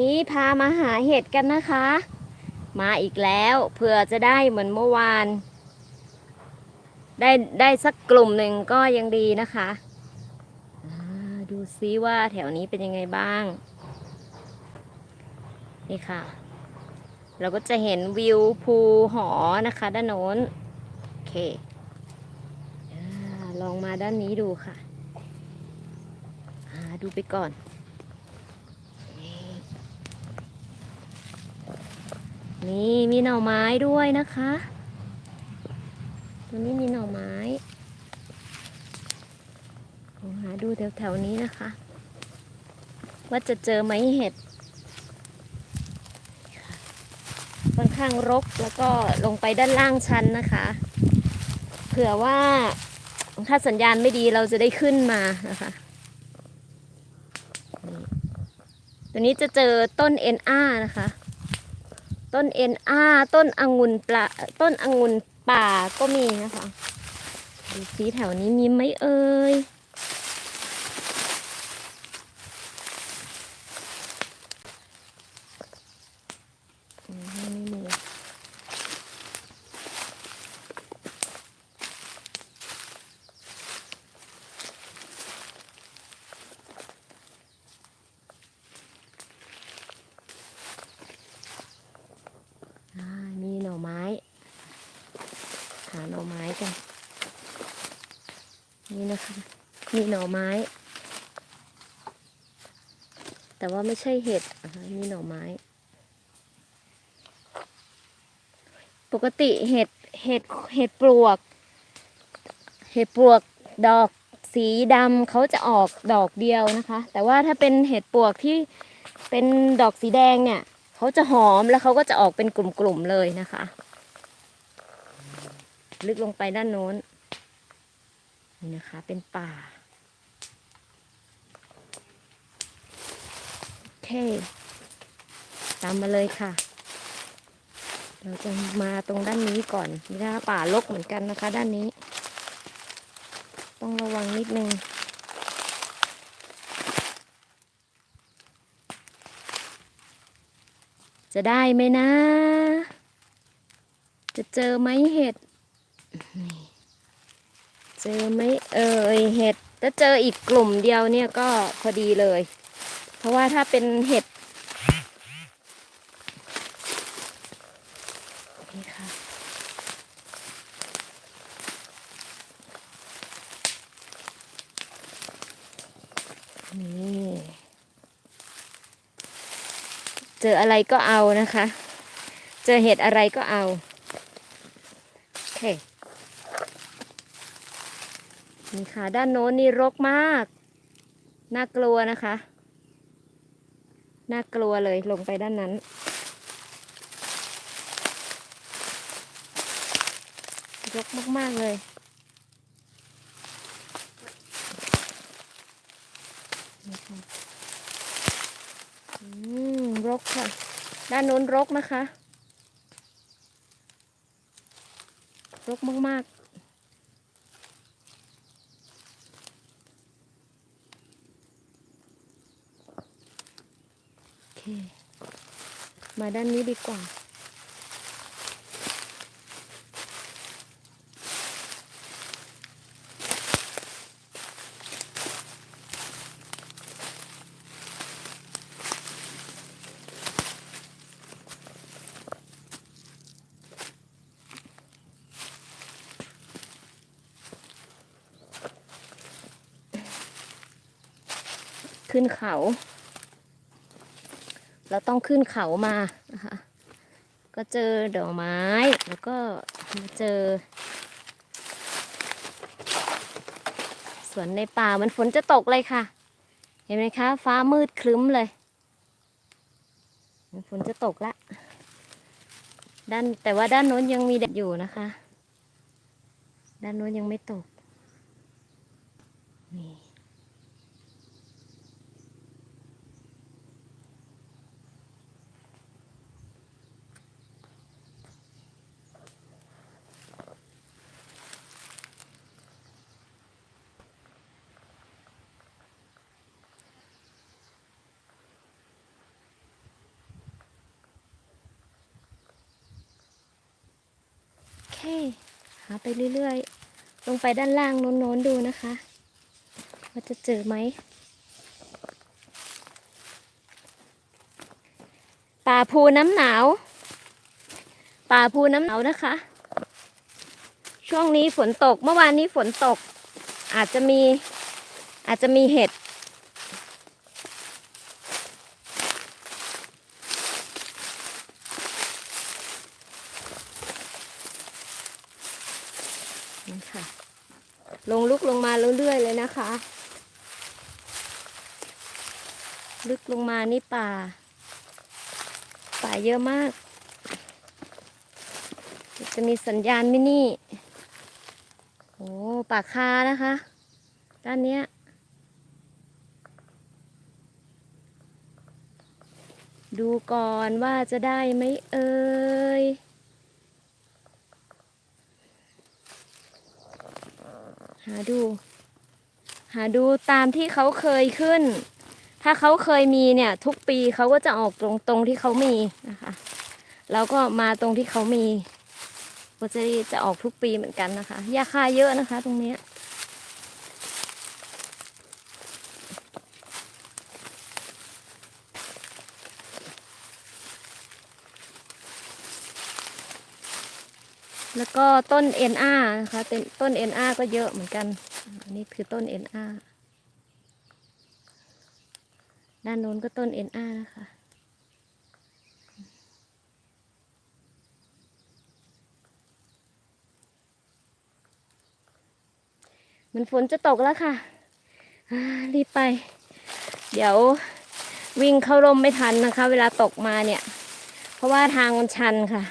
นี้พามาหาเห็ดกันนะคะ มาอีกแล้วเผื่อจะได้เหมือนเมื่อวาน ได้ได้สักกลุ่มหนึ่งก็ยังดีนะคะดูซิว่าแถวนี้เป็นยังไงบ้าง นี่ค่ะ เราก็จะเห็นวิวภูหอนะคะ ด้านโน้นโอเคอลองมาด้านนี้ดูค่ะ ดูไปก่อน นี่มีหน่อไม้ด้วยนะคะตัวนี้มีหน่อไม้ลองหาดูแถวๆนี้นะคะ ว่าจะเจอไหมเห็ดค่ะค่อนข้างรกแล้วก็ลงไปด้านล่างชั้นนะคะ เผื่อว่าถ้าสัญญาณไม่ดีเราจะได้ขึ้นมานะคะตัวนี้จะเจอต้นเอ็นอานะคะ ต้นเอ็นอาต้นองุ่นปลาต้นองุ่นป่าก็มีนะคะดูสีแถวนี้มีไหมเอ่ยอืมไม่มีอ่ามีหน่อไม้ หาหน่อไม้กัน นี่นะคะ มีหน่อไม้ แต่ว่าไม่ใช่เห็ดมีหน่อไม้ ปกติเห็ดเห็ดเห็ดปลวก เห็ดปลวกดอกสีดำเขาจะออกดอกเดียวนะคะ แต่ว่าถ้าเป็นเห็ดปลวกที่เป็นดอกสีแดงเนี่ยเขาจะหอมแล้วเขาก็จะออกเป็นกลุ่มๆเลยนะคะ ลึกลงไปด้านโน้น นี่นะคะเป็นป่า โอเค ตามมาเลยค่ะ เราจะมาตรงด้านนี้ก่อนนี่นะคะป่ารกเหมือนกันนะคะ ด้านนี้ ต้องระวังนิดนึงจะได้ไหมนะ จะเจอไหมเห็ดนี่ เจอไหมเอ่ยเห็ดถ้าเจออีกกลุ่มเดียวเนี่ยก็พอดีเลย เพราะว่าถ้าเป็นเห็ดนี่ค่ะนี่เจออะไรก็เอานะคะ เจอเห็ดอะไรก็เอาโอเค นี่ค่ะ ด้านโน้นนี่รกมาก น่ากลัวนะคะ น่ากลัวเลยลงไปด้านนั้น รกมาก ๆ เลยอืมรกค่ะ ด้านโน้นรกนะคะ รกมาก ๆ โอเค มาด้านนี้ดีกว่า ขึ้นเขา เราต้องขึ้นเขามานะคะ ก็เจอดอกไม้แล้วก็มาเจอ สวนในป่ามันฝนจะตกเลยค่ะ เห็นไหมคะ ฟ้ามืดครึ้มเลยฝนจะตกละด้านแต่ว่าด้านโน้นยังมีแดดอยู่นะคะ ด้านโน้นยังไม่ตกนี่ หาไปเรื่อยๆ ลงไปด้านล่างโน้นๆดูนะคะว่าจะเจอไหมป่าภูน้ำหนาว ป่าภูน้ำหนาวนะคะ ช่วงนี้ฝนตกเมื่อวานนี้ฝนตก อาจจะมีอาจจะมีเห็ด นี่ค่ะ ลงลุกลงมาเรื่อยๆเลยนะคะ ลึกลงมานี่ป่า ป่าเยอะมาก จะมีสัญญาณไหมินี่โอ้ป่าคานะคะ ด้านเนี้ยดูก่อนว่าจะได้ไหมเอ่ย หาดู หาดูตามที่เขาเคยขึ้น ถ้าเขาเคยมีเนี่ย ทุกปีเขาก็จะออกตรงตรงที่เขามีนะคะแล้วก็มาตรงที่เขามีโปรเจรีจะออกทุกปีเหมือนกันนะคะยาคาเยอะนะคะ ตรงเนี้ แล้วก็ต้นเอ็นอานะคะเป็นต้นเอ็นอาก็เยอะเหมือนกัน อันนี้คือต้นเอ็นอาด้านโน้นก็ต้นเอ็นอานะคะ มันฝนจะตกแล้วค่ะรีบไป เดี๋ยววิ่งเข้าร่มไม่ทันนะคะ เวลาตกมาเนี่ย เพราะว่าทางมันชันค่ะ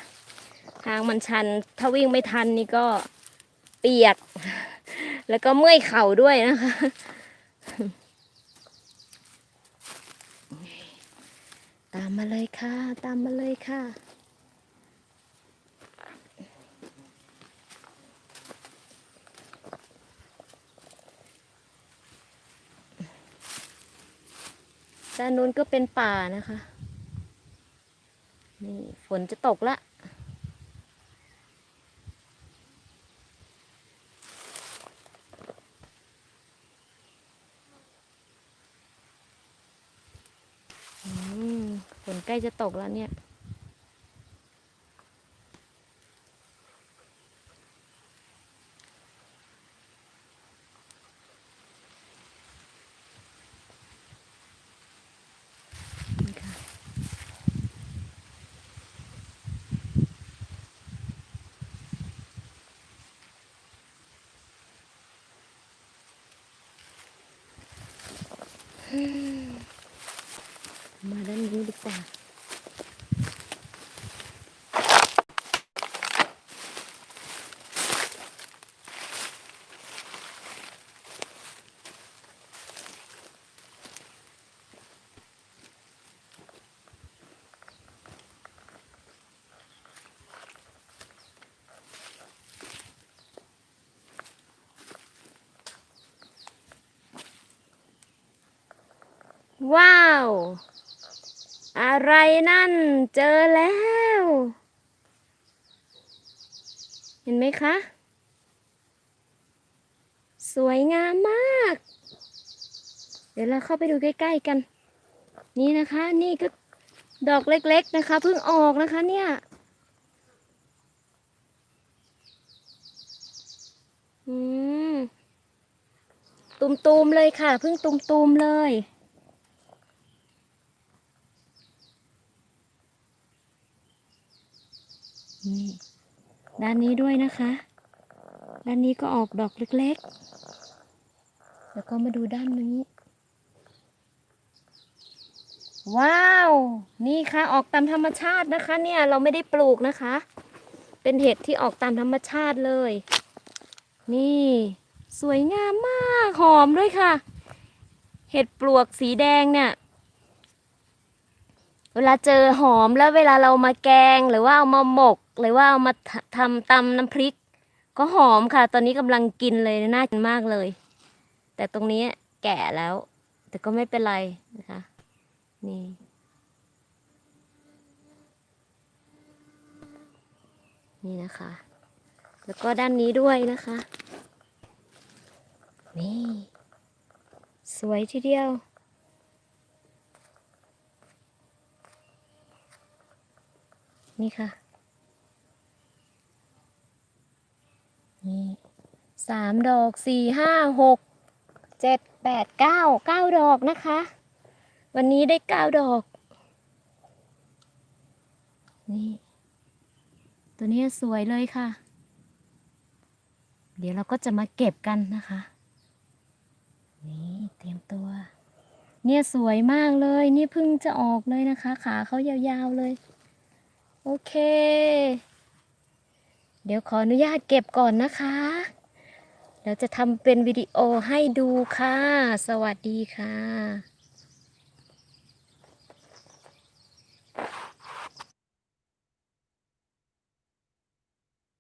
ทางมันชัน ถ้าวิ่งไม่ทันนี่ก็เปียก แล้วก็เมื่อยเข่าด้วยนะคะ ตามมาเลยค่ะ ตามมาเลยค่ะด้านนู้นก็เป็นป่านะคะ นี่ฝนจะตกละ อืมฝนใก ล้จะตกแล้วเนี่ยนี่ค่ะ มาด้านนี้ดีกว่า ว้าว อะไรนั่นเจอแล้ว เห็นไหมคะ สวยงามมาก เดี๋ยวเราเข้าไปดูใกล้ๆกัน นี่นะคะ นี่ก็ดอกเล็กๆนะคะเพิ่งออกนะคะเนี่ยอืมตุมๆเลยค่ะเพิ่งตุมๆเลย นี่ด้านนี้ด้วยนะคะ ด้านนี้ก็ออกดอกเล็กๆ แล้วก็มาดูด้านนี้ ว้าว นี่ค่ะออกตามธรรมชาตินะคะ เนี่ยเราไม่ได้ปลูกนะคะ เป็นเห็ดที่ออกตามธรรมชาติเลย นี่ สวยงามมาก หอมด้วยค่ะ เห็ดปลวกสีแดงเนี่ย เวลาเจอหอมแล้วเวลาเรามาแกงหรือว่าเอามาหมก หรือว่าเอามาทำตำน้ำพริก ก็หอมค่ะ ตอนนี้กำลังกินเลยน่ากินมากเลย แต่ตรงนี้แก่แล้ว แต่ก็ไม่เป็นไรนะคะ นี่นี่นะคะ แล้วก็ด้านนี้ด้วยนะคะ นี่ สวยทีเดียว นี่ค่ะ นี่สามดอกสี่ห้าหกเจ็ดแปดเก้าเก้าดอกนะคะ วันนี้ได้เก้าดอก นี่ ตัวนี้สวยเลยค่ะ เดี๋ยวเราก็จะมาเก็บกันนะคะ นี่เตรียมตัว เนี่ยสวยมากเลย นี่เพิ่งจะออกเลยนะคะ ขาเขายาวๆเลย โอเค เดี๋ยวขออนุญาตเก็บก่อนนะคะแล้วจะทำเป็นวิดีโอให้ดูค่ะ สวัสดีค่ะ